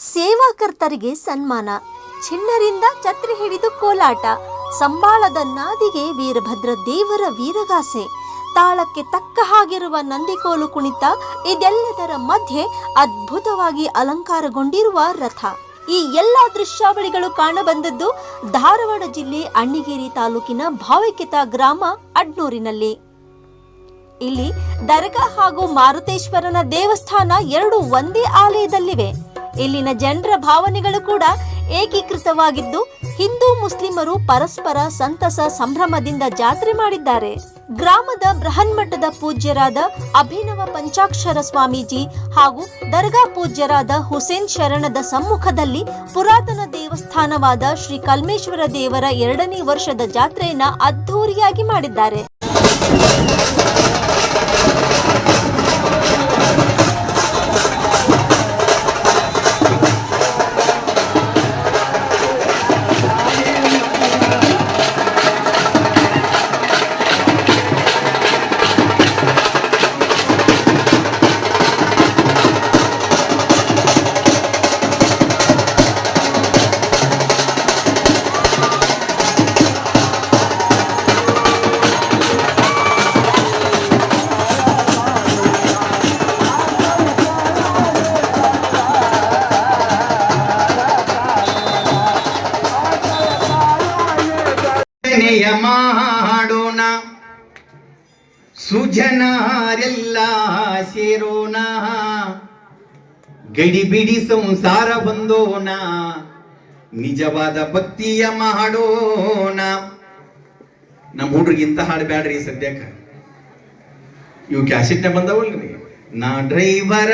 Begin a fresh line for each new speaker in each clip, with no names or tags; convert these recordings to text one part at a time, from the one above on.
ಸೇವಾಕರ್ತರಿಗೆ ಸನ್ಮಾನ. ಚಿಣ್ಣರಿಂದ ಛತ್ರಿ ಹಿಡಿದು ಕೋಲಾಟ. ಸಂಬಾಳದ ನಾದಿಗೆ ವೀರಭದ್ರ ದೇವರ ವೀರಗಾಸೆ. ತಾಳಕ್ಕೆ ತಕ್ಕ ಹಾಗಿರುವ ನಂದಿಕೋಲು ಕುಣಿತ ಇದೆಲ್ಲದರ ಮಧ್ಯೆ ಅದ್ಭುತವಾಗಿ ಅಲಂಕಾರಗೊಂಡಿರುವ ರಥ. ಈ ಎಲ್ಲ ದೃಶ್ಯಾವಳಿಗಳು ಕಾಣಬಂದದ್ದು ಧಾರವಾಡ ಜಿಲ್ಲೆ ಅಣ್ಣಿಗೇರಿ ತಾಲೂಕಿನ ಭಾವೈಕ್ಯತ ಗ್ರಾಮ, ಅಡ್ನೂರಿನಲ್ಲಿ. ಇಲ್ಲಿ ದರ್ಗಾ ಹಾಗೂ ಮಾರುತೇಶ್ವರನ ದೇವಸ್ಥಾನ ಎರಡು ಒಂದೇ ಆಲಯದಲ್ಲಿವೆ. ಇಲ್ಲಿನ ಜನರ ಭಾವನೆಗಳು ಕೂಡ ಏಕೀಕೃತವಾಗಿದ್ದು ಹಿಂದೂ ಮುಸ್ಲಿಮರು ಪರಸ್ಪರ ಸಂತಸ ಸಂಭ್ರಮದಿಂದ ಜಾತ್ರೆ ಮಾಡಿದ್ದಾರೆ. ಗ್ರಾಮದ ಬೃಹನ್ಮಠದ ಪೂಜ್ಯರಾದ ಅಭಿನವ ಪಂಚಾಕ್ಷರ ಸ್ವಾಮೀಜಿ ಹಾಗೂ ದರ್ಗಾ ಪೂಜ್ಯರಾದ ಹುಸೇನ್ ಶರಣದ ಸಮ್ಮುಖದಲ್ಲಿ ಪುರಾತನ ದೇವಸ್ಥಾನವಾದ ಶ್ರೀ ಕಲ್ಮೇಶ್ವರ ದೇವರ ಎರಡನೇ ವರ್ಷದ ಜಾತ್ರೆಯನ್ನ ಅದ್ಧೂರಿಯಾಗಿ ಮಾಡಿದ್ದಾರೆ.
ನೆಯ ಮಾಡೋಣ. ಸುಜನರೆಲ್ಲ ಸೇರೋಣ. ಗಡಿಬಿಡಿ ಸಂಸಾರ ಬಂದೋಣ. ನಿಜವಾದ ಭಕ್ತಿಯ ಮಾಡೋಣ. ನಮ್ಮ ಹುಡುಗಿ ಇಂತ ಹಾಡು ಬ್ಯಾಡ್ರಿ ಸದ್ಯಕ್ಕ. ಇವು ಕ್ಯಾಸೆಟ್ನ ಬಂದವಲ್ರಿ ನಾ ಡ್ರೈವರ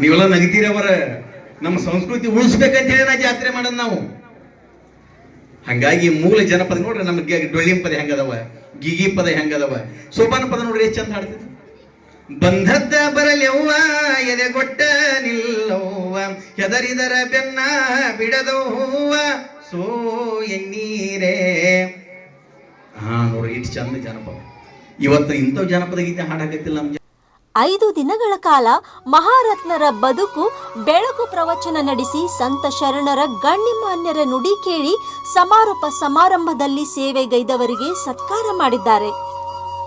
ನೀವೆಲ್ಲ ನಗತೀರವರ ನಮ್ಮ ಸಂಸ್ಕೃತಿ ಉಳಿಸ್ಬೇಕಂತ ಹೇಳಿ ಜಾತ್ರೆ ಮಾಡೋದು ನಾವು. ಹಂಗಾಗಿ ಮೂಲ ಜನಪದ ನೋಡ್ರಿ ನಮ್ಗೆ ಡೊಳ್ಳಿನ ಪದ ಹೆಂಗದವ, ಗಿಗಿ ಪದ ಹೆಂಗದವ. ಸೋಪಾನ ಪದ ನೋಡ್ರಿ ಎಷ್ಟು ಚಂದ ಹಾಡ್ತಿದ್ರು ಬಂಧದ್ದ ಬರಲೆವ್ವ, ಎದೆಗೊಟ್ಟ ನಿಲ್ಲವ್ವ, ಹೆದರಿದರ ಬೆನ್ನ ಬಿಡದವ್ವ, ಸೋ ಎನ್ನೀರೇ. ಹಾ ನೋಡ್ರಿ ಇಷ್ಟು ಚಂದ ಜನಪದ. ಇವತ್ತು ಇಂಥವ್ ಜನಪದ ಗೀತೆ ಹಾಡಾಕತ್ತಿಲ್ಲ ನಮ್ಮ
ಐದು ದಿನಗಳ ಕಾಲ ಮಹಾರತ್ನರ ಬದುಕು, ಬೆಳಕು ಪ್ರವಚನ ನಡೆಸಿ ಸಂತ ಶರಣರ ಗಣ್ಯಮಾನ್ಯರ ನುಡಿ ಕೇಳಿ ಸಮಾರೋಪ ಸಮಾರಂಭದಲ್ಲಿ ಸೇವೆಗೈದವರಿಗೆ ಸತ್ಕಾರ ಮಾಡಿದ್ದಾರೆ.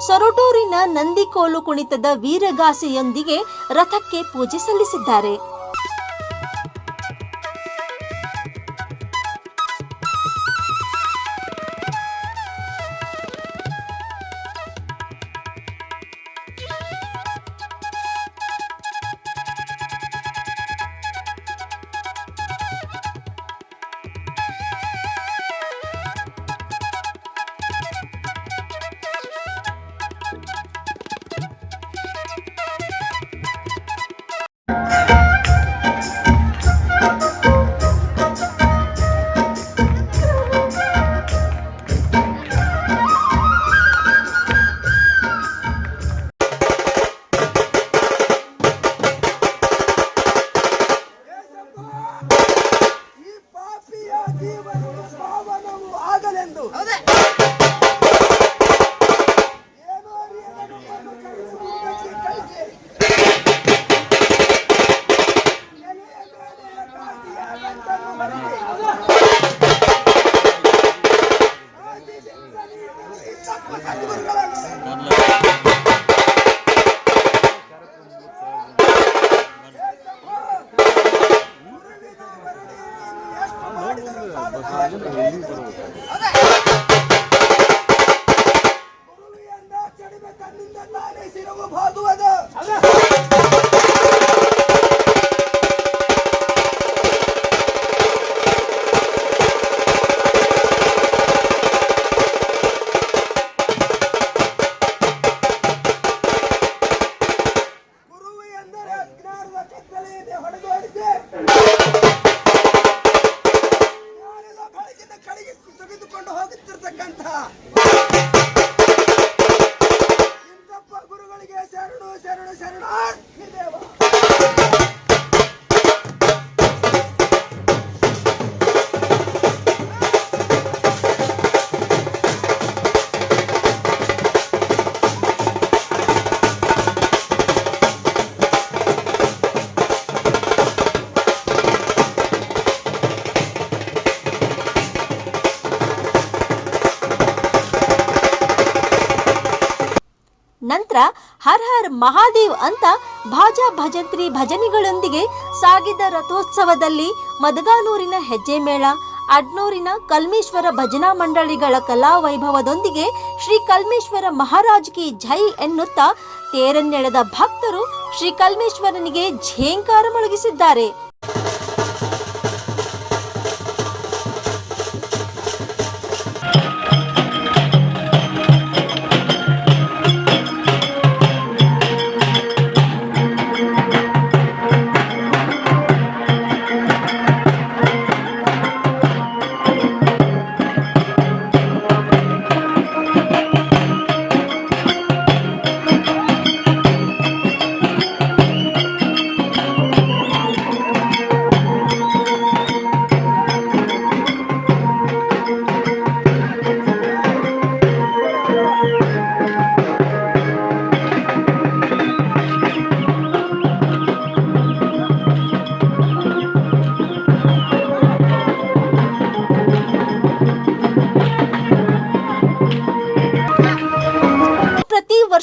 ಸೊರಟೂರಿನ ನಂದಿಕೋಲು ಕುಣಿತದ ವೀರಗಾಸೆಯೊಂದಿಗೆ ರಥಕ್ಕೆ ಪೂಜೆ ಸಲ್ಲಿಸಿದ್ದಾರೆ. বদল ನಂತರ ಹರ್ ಹರ್ ಮಹಾದೇವ್ ಅಂತ ಭಾಜಾ ಭಜಂತ್ರಿ ಭಜನೆಗಳೊಂದಿಗೆ ಸಾಗಿದ ರಥೋತ್ಸವದಲ್ಲಿ ಮದಗಾನೂರಿನ ಹೆಜ್ಜೆ ಮೇಳ, ಅಡ್ನೂರಿನ ಕಲ್ಮೇಶ್ವರ ಭಜನಾ ಮಂಡಳಿಗಳ ಕಲಾ ವೈಭವದೊಂದಿಗೆ ಶ್ರೀ ಕಲ್ಮೇಶ್ವರ ಮಹಾರಾಜ್ ಕಿ ಜೈ ಎನ್ನುತ್ತಾ ತೇರನ್ನೆಳೆದ ಭಕ್ತರು ಶ್ರೀ ಕಲ್ಮೇಶ್ವರನಿಗೆ ಝೇಂಕಾರ ಮೊಳಗಿಸಿದ್ದಾರೆ.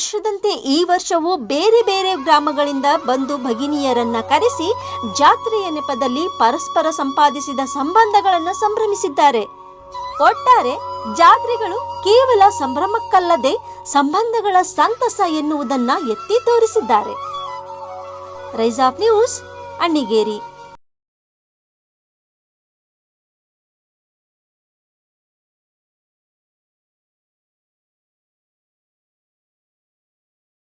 ವರ್ಷದಂತೆ ಈ ವರ್ಷವೂ ಬೇರೆ ಬೇರೆ ಗ್ರಾಮಗಳಿಂದ ಬಂದು ಭಗಿನಿಯರನ್ನ ಕರೆಸಿ ಜಾತ್ರೆಯ ನೆಪದಲ್ಲಿ ಪರಸ್ಪರ ಸಂಪಾದಿಸಿದ ಸಂಬಂಧಗಳನ್ನು ಸಂಭ್ರಮಿಸಿದ್ದಾರೆ. ಒಟ್ಟಾರೆ ಜಾತ್ರೆಗಳು ಕೇವಲ ಸಂಭ್ರಮಕ್ಕಲ್ಲದೆ ಸಂಬಂಧಗಳ ಸಂತಸ ಎನ್ನುವುದನ್ನ ಎತ್ತಿ ತೋರಿಸಿದ್ದಾರೆ. Rise of news, Annigeri.